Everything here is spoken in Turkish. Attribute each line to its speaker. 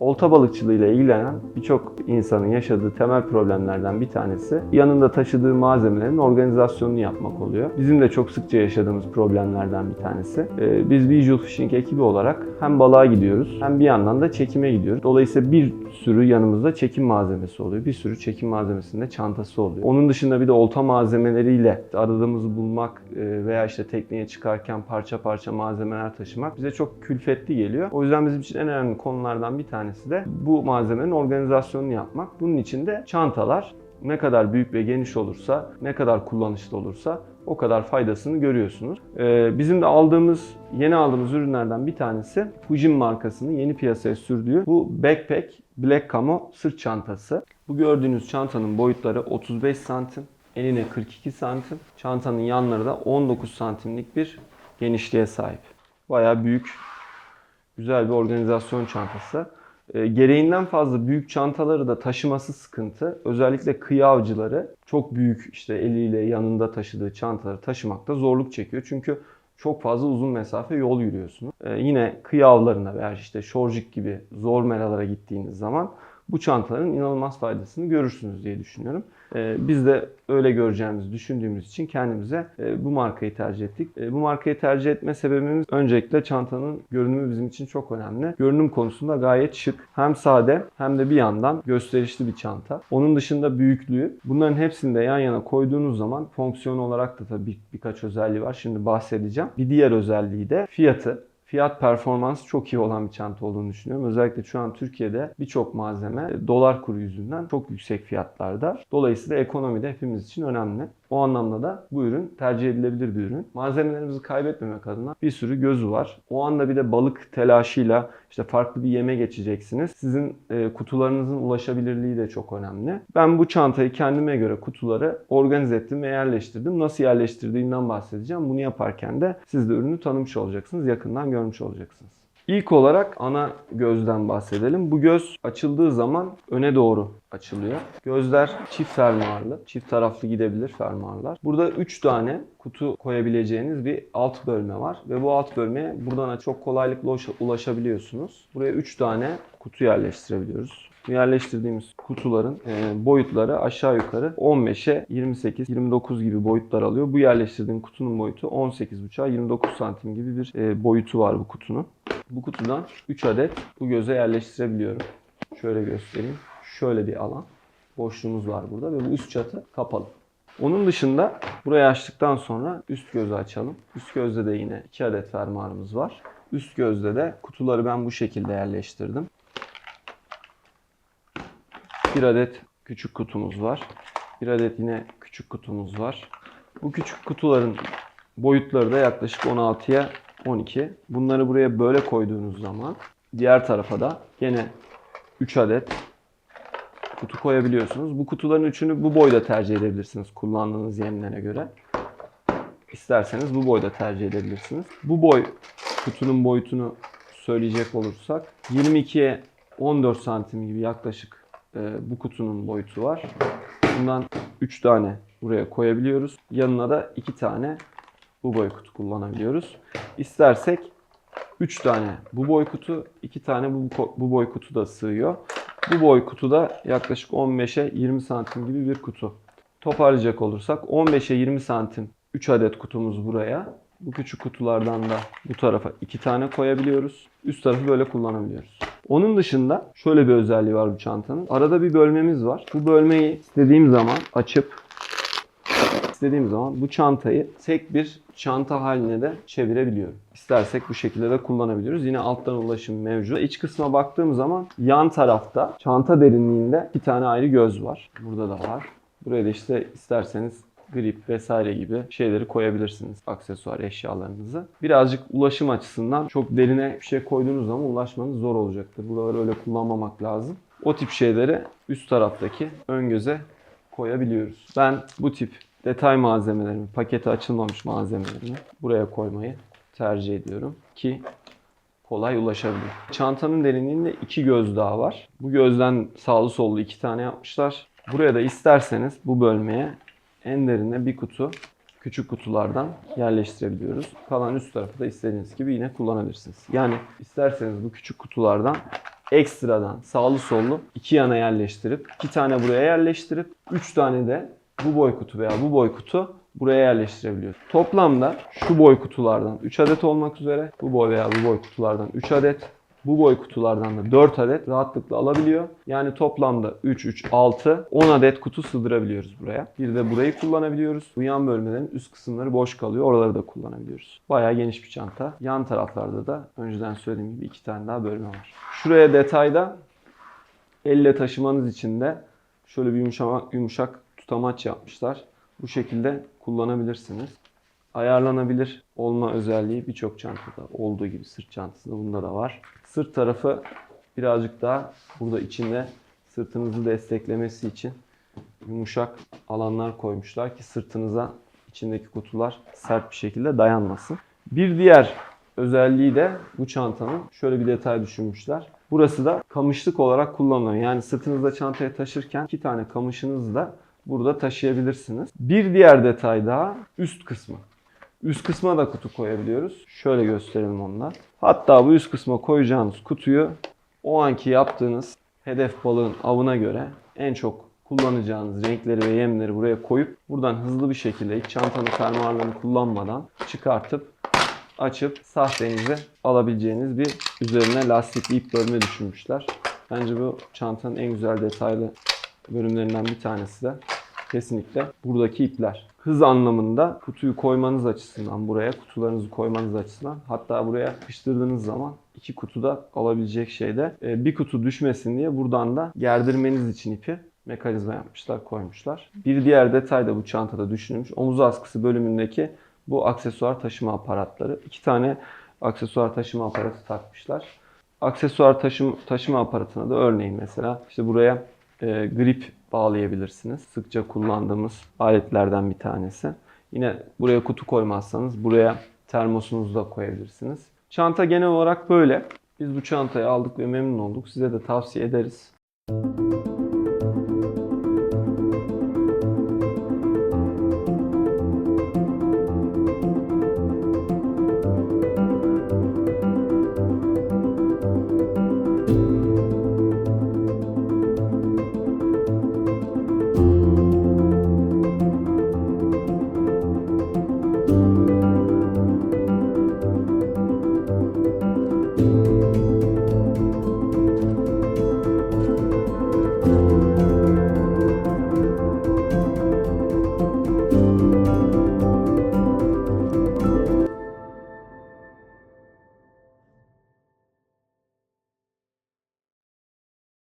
Speaker 1: Olta balıkçılığıyla ilgilenen birçok insanın yaşadığı temel problemlerden bir tanesi yanında taşıdığı malzemelerin organizasyonunu yapmak oluyor. Bizim de çok sıkça yaşadığımız problemlerden bir tanesi. Ee, Biz Visual Fishing ekibi olarak hem balığa gidiyoruz hem bir yandan da çekime gidiyoruz. Dolayısıyla bir sürü yanımızda çekim malzemesi oluyor. Bir sürü çekim malzemesinde çantası oluyor. Onun dışında bir de olta malzemeleriyle aradığımızı bulmak e, veya işte tekneye çıkarken parça parça malzemeler taşımak bize çok külfetli geliyor. O yüzden bizim için en önemli konulardan bir tanesi de bu malzemenin organizasyonunu yapmak. Bunun için de çantalar ne kadar büyük ve geniş olursa, ne kadar kullanışlı olursa o kadar faydasını görüyorsunuz. Ee, bizim de aldığımız, yeni aldığımız ürünlerden bir tanesi Fujin markasının yeni piyasaya sürdüğü bu Backpack Black Camo sırt çantası. Bu gördüğünüz çantanın boyutları 35 santim, eline 42 santim, çantanın yanları da 19 santimlik bir genişliğe sahip. Bayağı büyük, güzel bir organizasyon çantası. E, gereğinden fazla büyük çantaları da taşıması sıkıntı. Özellikle kıyı avcıları çok büyük işte eliyle yanında taşıdığı çantaları taşımakta zorluk çekiyor. Çünkü çok fazla uzun mesafe yol yürüyorsunuz. E, yine kıyı avlarına veya işte şorjik gibi zor meralara gittiğiniz zaman bu çantaların inanılmaz faydasını görürsünüz diye düşünüyorum. E, biz de öyle göreceğimizi düşündüğümüz için kendimize e, bu markayı tercih ettik. E, bu markayı tercih etme sebebimiz öncelikle çantanın görünümü bizim için çok önemli. Görünüm konusunda gayet şık. Hem sade hem de bir yandan gösterişli bir çanta. Onun dışında büyüklüğü. Bunların hepsini de yan yana koyduğunuz zaman fonksiyon olarak da tabii birkaç özelliği var. Şimdi bahsedeceğim. Bir diğer özelliği de fiyatı. Fiyat performans çok iyi olan bir çanta olduğunu düşünüyorum. Özellikle şu an Türkiye'de birçok malzeme dolar kuru yüzünden çok yüksek fiyatlarda. Dolayısıyla ekonomi de hepimiz için önemli. O anlamda da bu ürün tercih edilebilir bir ürün. Malzemelerimizi kaybetmemek adına bir sürü gözü var. O anda bir de balık telaşıyla işte farklı bir yeme geçeceksiniz. Sizin e, kutularınızın ulaşabilirliği de çok önemli. Ben bu çantayı kendime göre kutuları organize ettim ve yerleştirdim. Nasıl yerleştirdiğimden bahsedeceğim. Bunu yaparken de siz de ürünü tanımış olacaksınız. Yakından görmüş olacaksınız. İlk olarak ana gözden bahsedelim. Bu göz açıldığı zaman öne doğru açılıyor. Gözler çift fermuarlı, çift taraflı gidebilir fermuarlar. Burada 3 tane kutu koyabileceğiniz bir alt bölme var ve bu alt bölmeye buradan çok kolaylıkla ulaşa- ulaşabiliyorsunuz. Buraya 3 tane kutu yerleştirebiliyoruz. Yerleştirdiğimiz kutuların e, boyutları aşağı yukarı 15'e 28, 29 gibi boyutlar alıyor. Bu yerleştirdiğim kutunun boyutu 18,5'a 29 santim gibi bir e, boyutu var bu kutunun. Bu kutudan 3 adet bu göze yerleştirebiliyorum. Şöyle göstereyim. Şöyle bir alan. Boşluğumuz var burada ve bu üst çatı kapalı. Onun dışında burayı açtıktan sonra üst gözü açalım. Üst gözde de yine 2 adet fermuarımız var. Üst gözde de kutuları ben bu şekilde yerleştirdim. Bir adet küçük kutumuz var. Bir adet yine küçük kutumuz var. Bu küçük kutuların boyutları da yaklaşık 16'ya 12. Bunları buraya böyle koyduğunuz zaman diğer tarafa da yine 3 adet kutu koyabiliyorsunuz. Bu kutuların üçünü bu boyda tercih edebilirsiniz kullandığınız yemlere göre. İsterseniz bu boyda tercih edebilirsiniz. Bu boy kutunun boyutunu söyleyecek olursak 22'ye 14 santim gibi yaklaşık e, bu kutunun boyutu var. Bundan 3 tane buraya koyabiliyoruz. Yanına da 2 tane bu boy kutu kullanabiliyoruz. İstersek 3 tane bu boy kutu, 2 tane bu, bu boy kutu da sığıyor. Bu boy kutu da yaklaşık 15'e 20 santim gibi bir kutu. Toparlayacak olursak 15'e 20 santim 3 adet kutumuz buraya. Bu küçük kutulardan da bu tarafa 2 tane koyabiliyoruz. Üst tarafı böyle kullanabiliyoruz. Onun dışında şöyle bir özelliği var bu çantanın. Arada bir bölmemiz var. Bu bölmeyi istediğim zaman açıp istediğim zaman bu çantayı tek bir çanta haline de çevirebiliyorum. İstersek bu şekilde de kullanabiliyoruz. Yine alttan ulaşım mevcut. İç kısma baktığım zaman yan tarafta çanta derinliğinde bir tane ayrı göz var. Burada da var. Buraya da işte isterseniz grip vesaire gibi şeyleri koyabilirsiniz. Aksesuar eşyalarınızı. Birazcık ulaşım açısından çok derine bir şey koyduğunuz zaman ulaşmanız zor olacaktır. Buraları öyle kullanmamak lazım. O tip şeyleri üst taraftaki ön göze koyabiliyoruz. Ben bu tip detay malzemelerimi, paketi açılmamış malzemelerimi buraya koymayı tercih ediyorum ki kolay ulaşabilir. Çantanın derinliğinde iki göz daha var. Bu gözden sağlı sollu iki tane yapmışlar. Buraya da isterseniz bu bölmeye en derine bir kutu küçük kutulardan yerleştirebiliyoruz. Kalan üst tarafı da istediğiniz gibi yine kullanabilirsiniz. Yani isterseniz bu küçük kutulardan ekstradan sağlı sollu iki yana yerleştirip iki tane buraya yerleştirip üç tane de bu boy kutu veya bu boy kutu buraya yerleştirebiliyoruz. Toplamda şu boy kutulardan 3 adet olmak üzere bu boy veya bu boy kutulardan 3 adet bu boy kutulardan da 4 adet rahatlıkla alabiliyor. Yani toplamda 3, 3, 6, 10 adet kutu sığdırabiliyoruz buraya. Bir de burayı kullanabiliyoruz. Bu yan bölmelerin üst kısımları boş kalıyor. Oraları da kullanabiliyoruz. Bayağı geniş bir çanta. Yan taraflarda da önceden söylediğim gibi iki tane daha bölme var. Şuraya detayda elle taşımanız için de şöyle bir yumuşak, yumuşak tutamaç yapmışlar. Bu şekilde kullanabilirsiniz. Ayarlanabilir olma özelliği birçok çantada olduğu gibi sırt çantasında bunda da var. Sırt tarafı birazcık daha burada içinde sırtınızı desteklemesi için yumuşak alanlar koymuşlar ki sırtınıza içindeki kutular sert bir şekilde dayanmasın. Bir diğer özelliği de bu çantanın şöyle bir detay düşünmüşler. Burası da kamışlık olarak kullanılıyor. Yani sırtınızda çantaya taşırken iki tane kamışınızı da burada taşıyabilirsiniz. Bir diğer detay daha üst kısmı. Üst kısma da kutu koyabiliyoruz. Şöyle gösterelim ondan. Hatta bu üst kısma koyacağınız kutuyu o anki yaptığınız hedef balığın avına göre en çok kullanacağınız renkleri ve yemleri buraya koyup buradan hızlı bir şekilde hiç çantanın fermuarlarını kullanmadan çıkartıp açıp sahtenizi alabileceğiniz bir üzerine lastikli ip bölme düşünmüşler. Bence bu çantanın en güzel detaylı bölümlerinden bir tanesi de kesinlikle buradaki ipler. Hız anlamında kutuyu koymanız açısından buraya, kutularınızı koymanız açısından hatta buraya yapıştırdığınız zaman iki kutuda alabilecek şeyde e, bir kutu düşmesin diye buradan da gerdirmeniz için ipi mekanizma yapmışlar, koymuşlar. Bir diğer detay da bu çantada düşünülmüş. Omuz askısı bölümündeki bu aksesuar taşıma aparatları. İki tane aksesuar taşıma aparatı takmışlar. Aksesuar taşım, taşıma aparatına da örneğin mesela işte buraya e, grip bağlayabilirsiniz. Sıkça kullandığımız aletlerden bir tanesi. Yine buraya kutu koymazsanız buraya termosunuzu da koyabilirsiniz. Çanta genel olarak böyle. Biz bu çantayı aldık ve memnun olduk. Size de tavsiye ederiz.